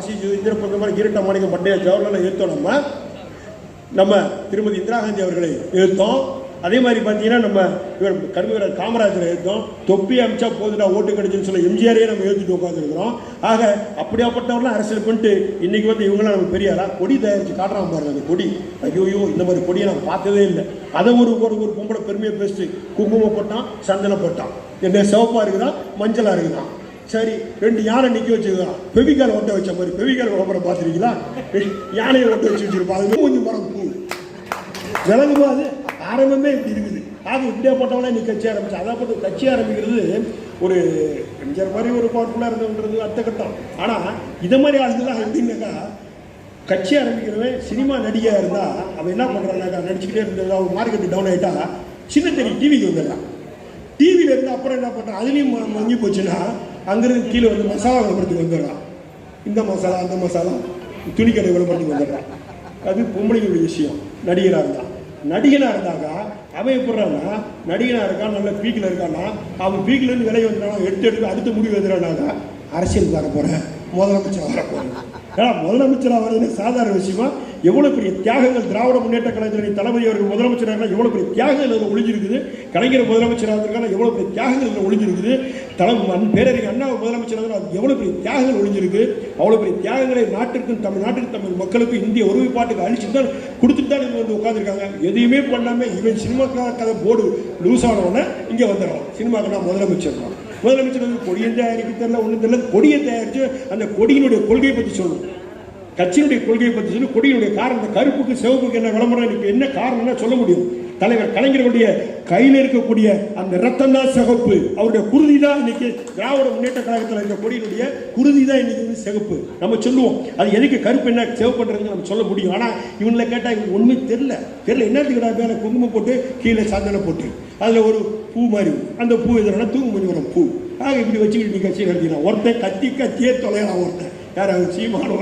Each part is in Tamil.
காசி இந்திர மாதிரி ஈரட்ட மாணிக்கம் பண்டைய ஜவஹர்லால் எழுத்தோம் நம்ம. நம்ம திருமதி இந்திரா காந்தி அவர்களை எழுத்தோம். அதே மாதிரி பார்த்தீங்கன்னா நம்ம இவர் கர்மவீரர் காமராஜரை எழுத்தோம். தொப்பி அமிச்சா போதுடா ஓட்டு கிடைச்சுன்னு சொல்ல எம்ஜிஆரே நம்ம எழுதிட்டு உட்காந்துருக்கிறோம் ஆக அப்படியாப்பட்டவர்களாம் அரசியல் பண்ணிட்டு இன்னைக்கு வந்து இவங்களாம் நம்ம பெரிய கொடி தயாரித்து காட்டுறான் பாருங்க அந்த கொடி. ஐயோயோ இந்த மாதிரி கொடியை நான் பார்த்ததே இல்லை. அதை ஒரு ஒரு ஒரு பொம்பளை பெருமையை பேசிட்டு குங்குமம் போட்டான் சந்தனம் போட்டான். என்ன சிவப்பாக இருக்குதான் மஞ்சளாக இருக்குதான் சரி ரெண்டு யானை நிக்க வச்சிருக்கான் பெவிக்கால் ஒட்ட வச்ச மாதிரி பெவிக்கால் விளம்பரம் பார்த்துருக்கீங்களா? யானையை ஒட்ட வச்சு வச்சிருப்பான் அது கொஞ்சம் மரம் பூ. விளங்குமா அது? ஆரம்பமே இப்படி இருக்குது. அது இப்படியே போட்டவனே நீ கட்சி ஆரம்பிச்சு அதை போட்டு கட்சி ஆரம்பிக்கிறது ஒரு எம்ஜிஆர் மாதிரி ஒரு பவர்ஃபுல்லாக இருந்ததுன்றது அடுத்த கட்டம். ஆனால் இதை மாதிரி ஆளுங்களாம் எப்படின்னாக்கா கட்சி ஆரம்பிக்கிறவன் சினிமா நடிகையாக இருந்தால் அவன் என்ன பண்றானாக்கா நடிச்சுக்கிட்டே இருந்தது அவன் மார்க்கெட் டவுன் ஆயிட்டா சின்ன தண்ணி டிவிக்கு வந்துடலாம். டிவியில் இருந்து அப்புறம் என்ன பண்ணுறான் அதுலேயும் மங்கி போச்சுன்னா அங்கிருந்து கீழே வந்து மசாலா விளம்பரத்துக்கு வந்துடுறான். இந்த மசாலா அந்த மசாலா துணிக்கடை விளம்பரத்துக்கு வந்துடுறான். அது பொம்பளைங்களுடைய விஷயம். நடிகராக இருந்தான் நடிகனாக இருந்தாக்கா அவன் எப்படிறான்னா நடிகனாக இருக்கான் நல்ல பீக்கில் இருக்கான்னா அவன் பீக்கிலேருந்து விலை வந்துட்டானா எடுத்து எடுத்து அடுத்த முடிவு எதுறானாக்கா அரசியல் வர போகிறேன் முதலமைச்சர் வர போகிறேன் ஏன்னா முதலமைச்சராக வர்றது சாதாரண விஷயமா எவ்வளோ பெரிய தியாகங்கள் திராவிட முன்னேற்ற கழகத்தினுடைய தளபதி அவர்கள் முதலமைச்சராக எவ்வளோ பெரிய தியாகங்கள் அதில் ஒளிஞ்சிருக்குது. கலைஞர் முதலமைச்சராக இருக்காங்க எவ்வளோ பெரிய தியாகங்கள் அதில் ஒளிஞ்சிருக்குது. தளம் பேரறிஞர் அண்ணா முதலமைச்சர் அது எவ்வளோ பெரிய தியாகங்கள் ஒழிஞ்சிருக்கு. அவ்வளோ பெரிய தியாகங்களை நாட்டிற்கும் தமிழ் நாட்டுக்கு தமிழ் மக்களுக்கும் இந்திய ஒருமைப்பாட்டுக்கு அழிச்சு தான் கொடுத்துட்டு தான் இங்கே வந்து உட்காந்துருக்காங்க எதையுமே பண்ணாமல் இவன் சினிமாக்கான கதை போர்டு லூஸ் ஆனவுடனே இங்கே வந்துடுறான் சினிமாக்கு நான் முதலமைச்சர் தான். முதலமைச்சர் வந்து கொடியை தயாரிக்க தெரியல ஒன்றும் தெரியல. கொடியை தயாரித்து அந்த கொடியினுடைய கொள்கையை பற்றி சொல்லணும். கட்சியினுடைய கொள்கையை பற்றி சொல்லி கொடியினுடைய காரணம் கருப்புக்கு சிவப்புக்கு என்ன விளம்பரம் இப்போ என்ன காரணம்னா சொல்ல முடியும். தலைவர் கலைஞர்களுடைய கையில் இருக்கக்கூடிய அந்த ரத்தம் தான் சிகப்பு. அவருடைய குருதி தான் இன்னைக்கு திராவிட முன்னேற்ற கழகத்தில் இருக்க கொடியினுடைய குருதி தான் இன்னைக்கு வந்து சிகப்பு. நம்ம சொல்லுவோம். அது எதுக்கு கருப்பு என்ன சிவப்புன்றதுன்னு நம்ம சொல்ல முடியும். ஆனால் இவங்களை கேட்டால் இவங்க ஒன்றுமே தெரியல. தெரியல. என்னத்துக்குடா மேலே குங்குமம் போட்டு கீழே சந்தனம் போட்டு. அதில் ஒரு பூ மாதிரி. அந்த பூ எதுனா தூங்கு மணி வரும் பூ. ஆக இப்படி வச்சுக்கிட்டு நீ கட்சி நடத்தினா ஒருத்தன் கத்தி கத்தியே தொலைலாம் ஒருத்தன். யார் அவர் சீமான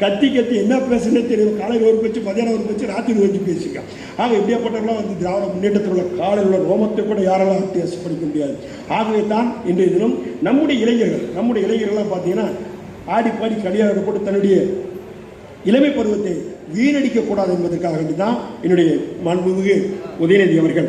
கத்தி கத்தி என்ன பேசுனே தெரியும். காலையில் ஒரு பேச்சு மதியானம் ஒரு பேச்சு ராத்திரி வச்சு பேசிக்க ஆக இப்படியாப்பட்டவர்களாம் வந்து திராவிட முன்னேற்றத்தில் உள்ள காலையில் உள்ள ரோமத்தை கூட யாராலும் வித்தியாசம் படிக்க முடியாது. ஆகவே தான் இன்றைய தினம் நம்முடைய இளைஞர்கள் நம்முடைய இளைஞர்கள்லாம் பார்த்தீங்கன்னா ஆடி பாடி கடியாக போட்டு தன்னுடைய இளமை பருவத்தை வீணடிக்கக்கூடாது என்பதற்காக வேண்டி தான் என்னுடைய மாண்புமிகு உதயநிதி அவர்கள்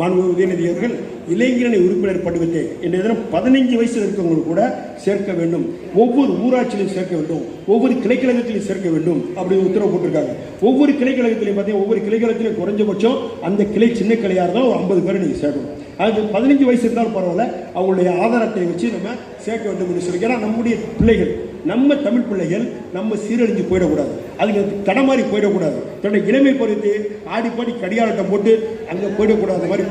மாண்புமிகு உதயநிதி அவர்கள் இளைஞரணி உறுப்பினர் படிவத்தை இன்றைய தினம் பதினைஞ்சு வயசில் இருக்கவங்க கூட சேர்க்க வேண்டும். ஒவ்வொரு ஊராட்சியிலும் சேர்க்க வேண்டும். ஒவ்வொரு கிளைக்கழகத்திலையும் சேர்க்க வேண்டும் அப்படின்னு உத்தரவு போட்டிருக்காங்க. ஒவ்வொரு கிளைக்கழகத்திலையும் பார்த்தீங்கன்னா ஒவ்வொரு கிளைக்கழகத்திலையும் குறைஞ்சபட்சம் அந்த கிளை சின்ன கிளையாக இருந்தால் ஒரு ஐம்பது பேர் நீங்கள் சேர்க்கணும். அது பதினஞ்சு வயசு இருந்தாலும் பரவாயில்ல. அவங்களுடைய ஆதாரத்தை வச்சு நம்ம சேர்க்க வேண்டும் என்று சொல்லி நம்முடைய பிள்ளைகள் நம்ம தமிழ் பிள்ளைகள் நம்ம சீரழிஞ்சு போயிடக்கூடாது. அதுக்கு தடமாறி போயிடக்கூடாது. தன்னுடைய இளமை பருவத்தை ஆடி பாடி கடியாளட்டம் போட்டு அங்கே போயிடக்கூடாது. மாதிரி